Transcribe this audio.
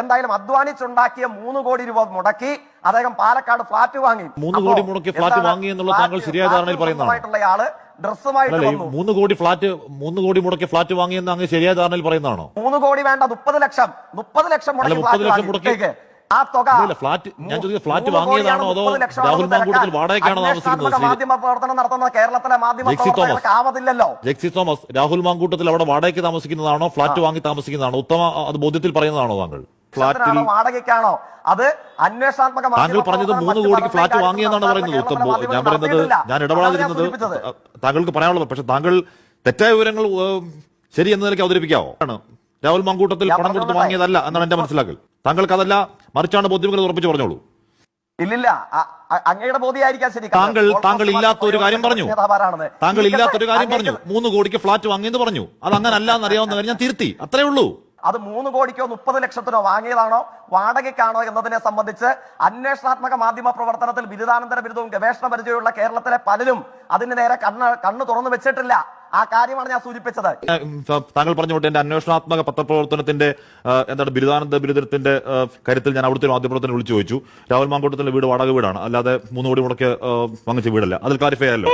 എന്തായാലും അധ്വാനിച്ചുണ്ടാക്കിയ മൂന്ന് കോടി രൂപ മുടക്കി അദ്ദേഹം പാലക്കാട് ഫ്ലാറ്റ് വാങ്ങി. മൂന്ന് കോടി മുടക്കി ഫ്ലാറ്റ് വാങ്ങി എന്നുള്ള താങ്കൾ ശരിയായ ധാരണയിൽ പറയുന്നതാണ്. മൂന്ന് കോടി ഫ്ലാറ്റ് മൂന്ന് കോടി മുടക്കി ഫ്ലാറ്റ് വാങ്ങിയെന്ന് അങ്ങ് ശരിയായ ധാരണയിൽ പറയുന്നതാണോ? മൂന്ന് കോടി വേണ്ട മുപ്പത് ലക്ഷം. മുപ്പത് ലക്ഷം മുടക്കി അല്ല, 30 ഫ്ലാറ്റ് ലക്ഷം മുടക്കി-. ആ തുക ഫ്ലാറ്റ് ഞാൻ ചോദിക്കുന്നത് ഫ്ലാറ്റ് വാങ്ങിയതാണോ അതോ രാഹുൽ മാങ്കൂട്ടത്തിൽ വാടകയ്ക്കാണോ താമസിക്കുന്നത്? മാധ്യമ പ്രവർത്തനം നടത്തുന്ന കേരളത്തിലെ മാധ്യമ. ആവതില്ലല്ലോ. ജെക്സി തോമസ് രാഹുൽ മാങ്കൂട്ടത്തിൽ അവിടെ വാടകയ്ക്ക് താമസിക്കുന്നതാണോ ഫ്ലാറ്റ് വാങ്ങി താമസിക്കുന്നതാണോ? ഉത്തമ അത് ബോധ്യത്തിൽ പറയുന്നതാണോ താങ്കൾ? ഫ്ലാറ്റിൽ വാടകയ്ക്കാണോ? അത് അന്വേഷണാത്മക മാധ്യമ താങ്കൾ പറഞ്ഞത് മൂന്ന് കോടിക്ക് ഫ്ലാറ്റ് വാങ്ങിയെന്നാണ് പറയുന്നത് ഞാൻ പറയുന്നത് ഞാൻ ഇടപെടാതിരുന്നത് താങ്കൾക്ക് പറയാനുള്ളത്. പക്ഷെ താങ്കൾ തെറ്റായ വിവരങ്ങൾ ശരി എന്ന നിലയ്ക്ക് അവതരിപ്പിക്കാവോ? ആണ്. രാഹുൽ മങ്കൂട്ടത്തിൽ പണം കൊടുത്ത്. വാങ്ങിയതല്ല എന്നാണ് എന്റെ മനസ്സിലാക്കൽ. താങ്കൾക്ക് അതല്ല മറിച്ചാണ് ബോധ്യങ്ങൾ ഉറപ്പിച്ച് പറഞ്ഞോളൂ. ഇല്ലില്ല. അങ്ങയുടെ ബോധ്യമായിരിക്കാം ശരി. താങ്കൾ താങ്കൾ ഇല്ലാത്ത ഒരു കാര്യം പറഞ്ഞു. താങ്കൾ ഇല്ലാത്ത ഒരു കാര്യം പറഞ്ഞു. മൂന്ന് കോടിക്ക് ഫ്ലാറ്റ് വാങ്ങിയെന്ന് പറഞ്ഞു. അത് അങ്ങനെ അല്ല എന്നറിയാവുന്ന കാര്യം ഞാൻ തിരുത്തി. അത്രേ ഉള്ളൂ. അത് മൂന്ന് കോടിക്കോ മുപ്പത് ലക്ഷത്തിനോ വാങ്ങിയതാണോ വാടകയ്ക്കാണോ എന്നതിനെ സംബന്ധിച്ച് അന്വേഷണാത്മക മാധ്യമ പ്രവർത്തനത്തിൽ ബിരുദാനന്തര ബിരുദവും ഗവേഷണ പരിചയമുള്ള കേരളത്തിലെ പലരും അതിന് നേരെ കണ്ണ് കണ്ണു തുറന്നു വെച്ചിട്ടില്ല. ആ കാര്യമാണ് ഞാൻ സൂചിപ്പിച്ചത്. താങ്കൾ പറഞ്ഞോട്ടെ എന്റെ അന്വേഷണാത്മക പത്രപ്രവർത്തനത്തിന്റെ എന്താണ് ബിരുദാനന്ദ ബിരുദത്തിന്റെ കാര്യത്തിൽ ഞാൻ അവിടുത്തെ മാധ്യമപ്രവർത്തനം വിളിച്ചു ചോദിച്ചു. രാഹുൽ മാങ്കോട്ടത്തിന്റെ വീട് വാടക വീടാണ്. അല്ലാതെ മൂന്ന് കോടി മുടക്ക് വാങ്ങിച്ച വീടല്ല. അതിൽ ക്ലാരിഫൈ ആയല്ലോ